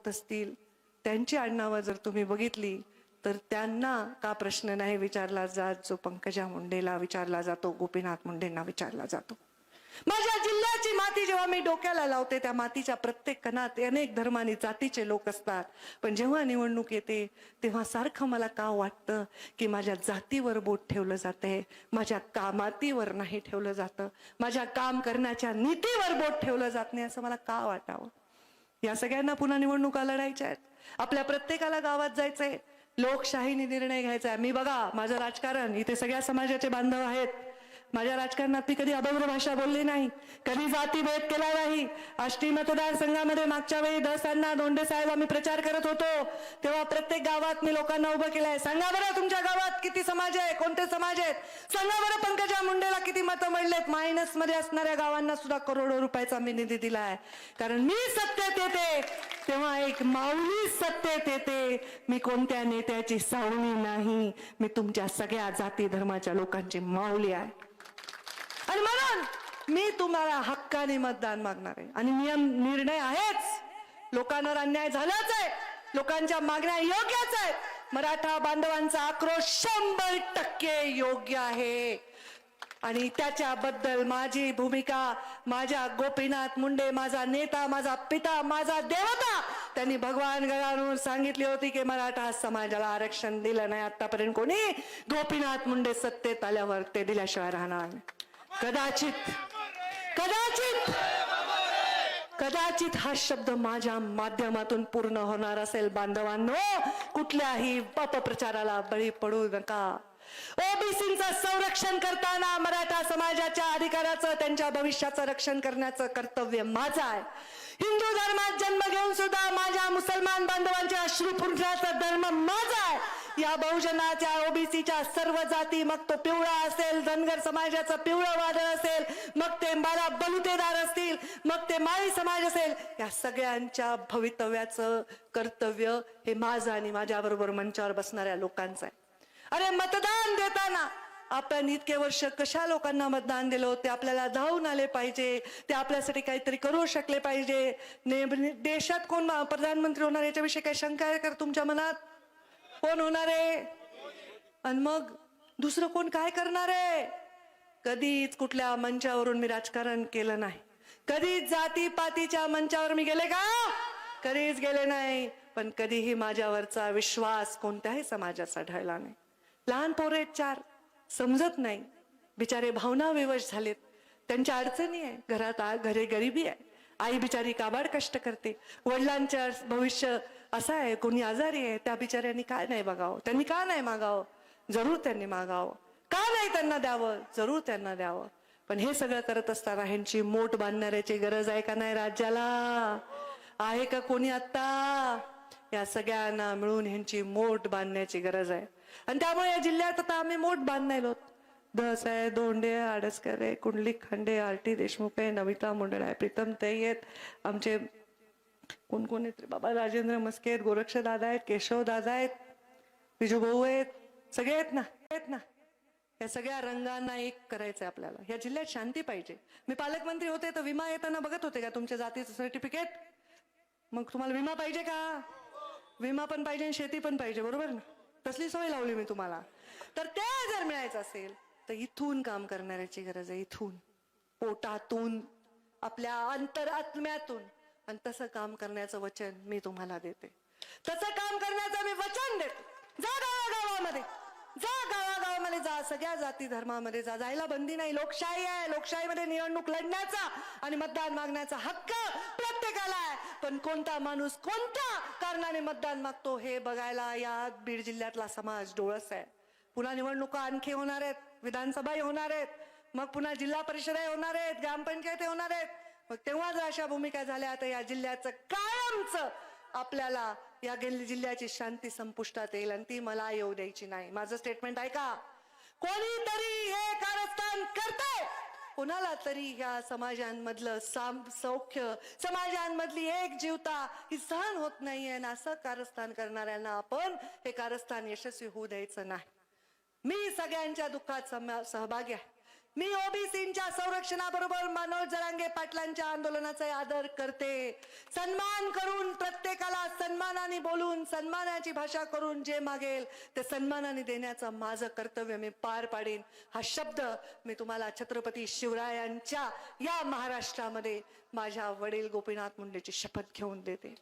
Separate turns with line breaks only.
होत असतील. त्यांची आडनावं जर तुम्ही बघितली तर त्यांना का प्रश्न नाही विचारला जात जो पंकजा मुंडेला विचारला जातो गोपीनाथ मुंडेंना विचारला जातो? माझ्या जिल्ह्याची माती जेव्हा मी डोक्याला लावते त्या मातीच्या प्रत्येक कणात अनेक धर्माने जातीचे लोक असतात. पण जेव्हा निवडणूक येते तेव्हा सारखं मला का वाटतं की माझ्या जातीवर बोट ठेवलं जातंय माझ्या कामातीवर नाही ठेवलं जातं माझ्या काम करण्याच्या नीतीवर बोट ठेवलं जात नाही असं मला का वाटावं? या सगळ्यांना पुन्हा निवडणुका लढायच्या आहेत. आपल्या प्रत्येकाला गावात जायचंय. लोकशाहीने निर्णय घ्यायचा आहे मी बघा माझं राजकारण इथे सगळ्या समाजाचे बांधव आहेत. माझ्या राजकारणात मी कधी अभद्र भाषा बोलली नाही. कधी जातीभेद केला नाही. आष्टी मतदारसंघामध्ये मागच्या वेळी दस अण्णा दोंडे साहेब आम्ही प्रचार करत होतो. तेव्हा प्रत्येक गावात मी लोकांना उभं केलंय. सांगा बरं तुमच्या गावात किती समाज आहे कोणते समाज आहेत? सांगा बरं पंकजा मुंडेला किती मतं मिळलेत? मायनसमध्ये असणाऱ्या गावांना सुद्धा करोडो रुपयाचा मी निधी दिला आहे. कारण मी सत्तेत येते तेव्हा एक माऊली सत्तेत येते मी कोणत्या नेत्याची सावली नाही. मी तुमच्या सगळ्या जाती धर्माच्या लोकांची माऊली आहे. आणि म्हणून मी तुम्हाला हक्काने मतदान मागणार आहे. आणि नियम निर्णय आहेच. लोकांवर अन्याय झालाच आहे. लोकांच्या मागण्या योग्यच आहेत. मराठा बांधवांचा आक्रोश शंभर टक्के योग्य आहे. आणि त्याच्याबद्दल माझी भूमिका माझ्या गोपीनाथ मुंडे माझा नेता माझा पिता माझा देवता त्यांनी भगवान गडावरून सांगितली होती की मराठा समाजाला आरक्षण दिलं नाही. आतापर्यंत कोणी गोपीनाथ मुंडे सत्तेत आल्यावर ते दिल्याशिवाय राहणार कदाचित कदाचित कदाचित हा शब्द माझ्या माध्यमातून पूर्ण होणार असेल बांधवांनो. कुठल्याही अपप्रचाराला बळी पडू नका. ओबीसीचं संरक्षण करताना मराठा समाजाच्या अधिकाराचं त्यांच्या भविष्याचं रक्षण करण्याचं कर्तव्य माझं आहे. हिंदू धर्मात जन्म घेऊन सुद्धा माझ्या मुसलमान बांधवांच्या अश्रू पुरण्याचा धर्म माझा आहे. या बहुजनाच्या ओबीसीच्या सर्व जाती मग तो पिवळा असेल धनगर समाजाचं पिवळं वादळ असेल मग ते मला बलुतेदार असतील मग ते माळी समाज असेल या सगळ्यांच्या भवितव्याचं कर्तव्य हे माझं आणि माझ्याबरोबर मंचावर बसणाऱ्या लोकांचं आहे. अरे मतदान देताना आपण इतके वर्ष कशा लोकांना मतदान दिलं ते आपल्याला धावून आले पाहिजे ते आपल्यासाठी काहीतरी करू शकले पाहिजे. ने- देशात कोण प्रधानमंत्री होणार याच्याविषयी काही शंका आहे का तुमच्या मनात? कोण होणार आहे? आणि मग दुसरं कोण काय करणार आहे? कधीच कुठल्या मंचावरून मी राजकारण केलं नाही. कधीच जातीपातीच्या मंचावर मी गेले का? कधीच गेले नाही. पण कधीही माझ्यावरचा विश्वास कोणत्याही समाजाचा ढळला नाही. लहान पोरे आहेत चार. समजत नाही. बिचारे भावना विवश झालेत. त्यांच्या अडचणी आहे. घरात घरे गरिबी आहे. आई बिचारी काबाड कष्ट करते. वडिलांच्या भविष्य असं आहे. कोणी आजारी आहे. त्या बिचाऱ्यांनी काय नाही बघावं. त्यांनी का नाही मागावं? जरूर त्यांनी मागावं. का नाही त्यांना द्यावं? जरूर त्यांना द्यावं. पण हे सगळं करत असताना ह्यांची मोठ बांधणाऱ्याची गरज आहे का नाही राज्याला? आहे का कोणी आत्ता? या सगळ्यांना मिळून ह्यांची मोठ बांधण्याची गरज आहे. आणि त्यामुळे या जिल्ह्यात आता आम्ही मोठ बांधलेलो धस आहे दोंडे आडसकर आहे कुंडलिक खांडे आरटी देशमुख आहे नमिता मुंडळ आहे प्रीतम ते आहेत आमचे कोण कोण आहेत बाबा? राजेंद्र मस्के आहेत गोरक्ष दादा आहेत केशव दादा आहेत विजू भाऊ आहेत सगळे आहेत ना? आहेत ना? या सगळ्या रंगांना एक करायचंय आपल्याला. या जिल्ह्यात शांती पाहिजे. मी पालकमंत्री होते तर विमा येताना बघत होते का तुमच्या जातीचं सर्टिफिकेट मग तुम्हाला विमा पाहिजे का? विमा पण पाहिजे आणि शेती पण पाहिजे बरोबर ना? कसली सवय लावली मी तुम्हाला. तर ते जर मिळायचं असेल तर इथून काम करणाऱ्याची गरज आहे इथून. पोटातून आपल्या अंतरात्म्यातून. आणि तसं काम करण्याचं वचन मी तुम्हाला देते. तसं काम करण्याचं मी वचन देते. जा गावागावामध्ये. जा गावागावामध्ये जा सगळ्या जाती धर्मामध्ये जा. जायला बंदी नाही. लोकशाही आहे. लोकशाहीमध्ये निवडणूक लढण्याचा आणि मतदान मागण्याचा हक्क प्रत्येकाला पण कोणता माणूस कोणत्या कारणाने मतदान मागतो हे बघायला या बीड जिल्ह्यातला समाज डोळस आहे. पुन्हा निवडणुका आणखी होणार आहेत. विधानसभाही होणार आहेत. मग पुन्हा जिल्हा परिषदही होणार आहेत. ग्रामपंचायती होणार आहेत. मग तेव्हा जर अशा भूमिका झाल्या. तर या जिल्ह्याचं कायमचं आपल्याला या जिल्ह्याची शांती संपुष्टात येईल आणि ती मला येऊ द्यायची नाही. माझं स्टेटमेंट ऐका. कोणीतरी हे कोणाला तरी ह्या समाजांमधलं साम सौख्य समाजांमधली एक जीवता ही सहन होत नाहीये आणि असं कारस्थान करणाऱ्यांना आपण हे कारस्थान यशस्वी होऊ द्यायचं नाही. मी सगळ्यांच्या दुःखात सम- सहभागी आहे. मी ओबीसीच्या संरक्षणाबरोबर मनोज जरांगे पाटलांच्या आंदोलनाचा आदर करते. सन्मान करून प्रत्येकाला सन्मानाने बोलून सन्मानाची भाषा करून जे मागेल ते सन्मानाने देण्याचं माझं कर्तव्य मी पार पाडेन. हा शब्द मी तुम्हाला छत्रपती शिवरायांच्या या महाराष्ट्रामध्ये माझ्या वडील गोपीनाथ मुंडेची शपथ घेऊन देते.